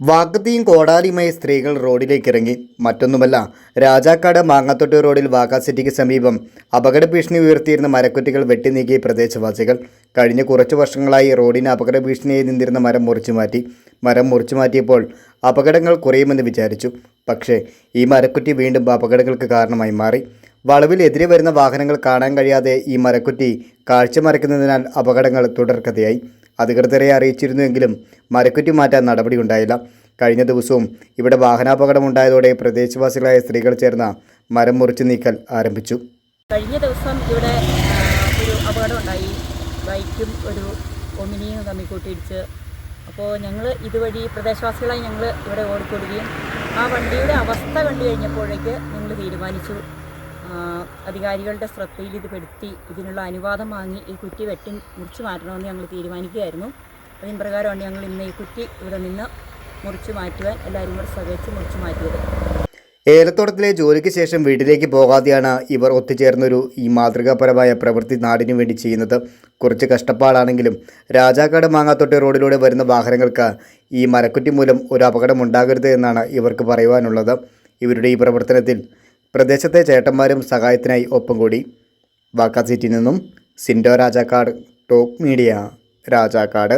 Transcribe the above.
വാക്കത്തിയും കോടാലിയുമായി സ്ത്രീകൾ റോഡിലേക്ക് ഇറങ്ങി മറ്റൊന്നുമല്ല രാജാക്കാട് മാങ്ങത്തൊട്ട് റോഡിൽ വാഗ സിറ്റിക്ക് സമീപം അപകട ഭീഷണി ഉയർത്തിയിരുന്ന മരക്കുറ്റികൾ വെട്ടിനീക്കിയ പ്രദേശവാസികൾ കഴിഞ്ഞ കുറച്ച് വർഷങ്ങളായി റോഡിന് അപകട ഭീഷണിയായി നിന്നിരുന്ന മരം മുറിച്ചു മാറ്റി. മരം മുറിച്ചു മാറ്റിയപ്പോൾ അപകടങ്ങൾ കുറയുമെന്ന് വിചാരിച്ചു. പക്ഷേ ഈ മരക്കുറ്റി വീണ്ടും അപകടങ്ങൾക്ക് കാരണമായി മാറി. വളവിൽ എതിരെ വരുന്ന വാഹനങ്ങൾ കാണാൻ കഴിയാതെ ഈ മരക്കുറ്റി കാഴ്ച മറയ്ക്കുന്നതിനാൽ അപകടങ്ങൾ തുടർക്കഥയായി. അധികൃതരെ അറിയിച്ചിരുന്നുവെങ്കിലും മരക്കുറ്റി മാറ്റാൻ നടപടിയുണ്ടായില്ല. കഴിഞ്ഞ ദിവസവും ഇവിടെ വാഹനാപകടമുണ്ടായതോടെ പ്രദേശവാസികളായ സ്ത്രീകൾ ചേർന്ന മരം മുറിച്ചു നീക്കൽ ആരംഭിച്ചു. കഴിഞ്ഞ ദിവസം ഇവിടെ ഒരു അപകടമുണ്ടായി. ബൈക്കും ഒരു ഒമിനിയും തമ്മിൽ കൂട്ടിയിടിച്ച്. അപ്പോൾ ഞങ്ങൾ ഇതുവഴി പ്രദേശവാസികളായി ഞങ്ങൾ ഇവിടെ ഓടിക്കൊടുകയും ആ വണ്ടിയുടെ അവസ്ഥ കണ്ടു കഴിഞ്ഞപ്പോഴേക്ക് ഞങ്ങൾ തീരുമാനിച്ചു. അധികാരികളുടെ ശ്രദ്ധയിൽ ഇത് പെടുത്തി ഇതിനുള്ള അനുവാദം വാങ്ങി ഈ കുറ്റി വെട്ടി മുറിച്ചു മാറ്റണമെന്ന് ഞങ്ങൾ തീരുമാനിക്കുകയായിരുന്നു. അതിന് പ്രകാരമാണ് ഞങ്ങൾ ഇന്ന് ഈ കുറ്റി ഇവിടെ നിന്ന് മുറിച്ചു മാറ്റുവാൻ എല്ലാവരും കൂടെ സഹകരിച്ച് മുറിച്ചു മാറ്റിയത്. ഏലത്തോട്ടത്തിലെ ജോലിക്ക് ശേഷം വീട്ടിലേക്ക് പോകാതെയാണ് ഇവർ ഒത്തുചേർന്നൊരു ഈ മാതൃകാപരമായ പ്രവൃത്തി നാടിനു വേണ്ടി ചെയ്യുന്നത്. കുറച്ച് കഷ്ടപ്പാടാണെങ്കിലും രാജാക്കാട് മാങ്ങാത്തൊട്ടി റോഡിലൂടെ വരുന്ന വാഹനങ്ങൾക്ക് ഈ മരക്കുറ്റി മൂലം ഒരു അപകടം ഉണ്ടാകരുത് എന്നാണ് ഇവർക്ക് പറയുവാനുള്ളത്. ഇവരുടെ ഈ പ്രവർത്തനത്തിൽ പ്രദേശത്തെ ചേട്ടന്മാരും സഹായത്തിനായി ഒപ്പം കൂടി വാക്കാ സീറ്റിൽ നിന്നും സിൻഡോ രാജാക്കാട് ടോപ്പ് മീഡിയ രാജാക്കാട്